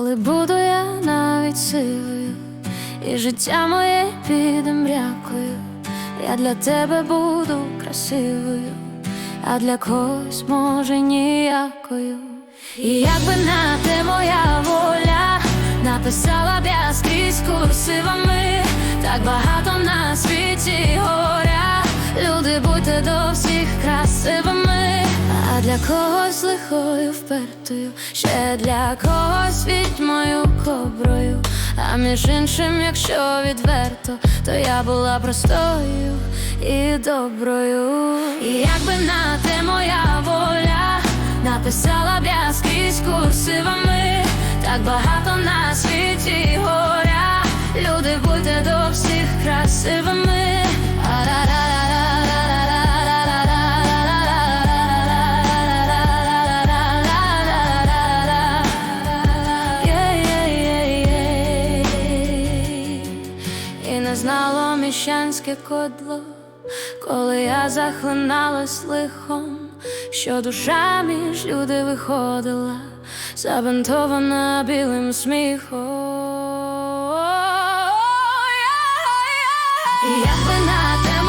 Коли буду я навіть силою, і життя моє піде мрякою, я для тебе буду красивою, а для когось може ніякою. І якби на те моя воля, написала б я скрізь курсивами, так багато на світі горя. Люди будьте до всіх красивими, а для когось лихою впертою, ще для когось відьмою коброю. А між іншим, якщо відверто, то я була простою і доброю. І якби на те моя воля, написала б я скрізь курсивами, так багато на світі красивими. І не знало міщанське кодло, коли я захлиналась лихом, що душа між люди виходила, забинтована білим сміхом. як би на те.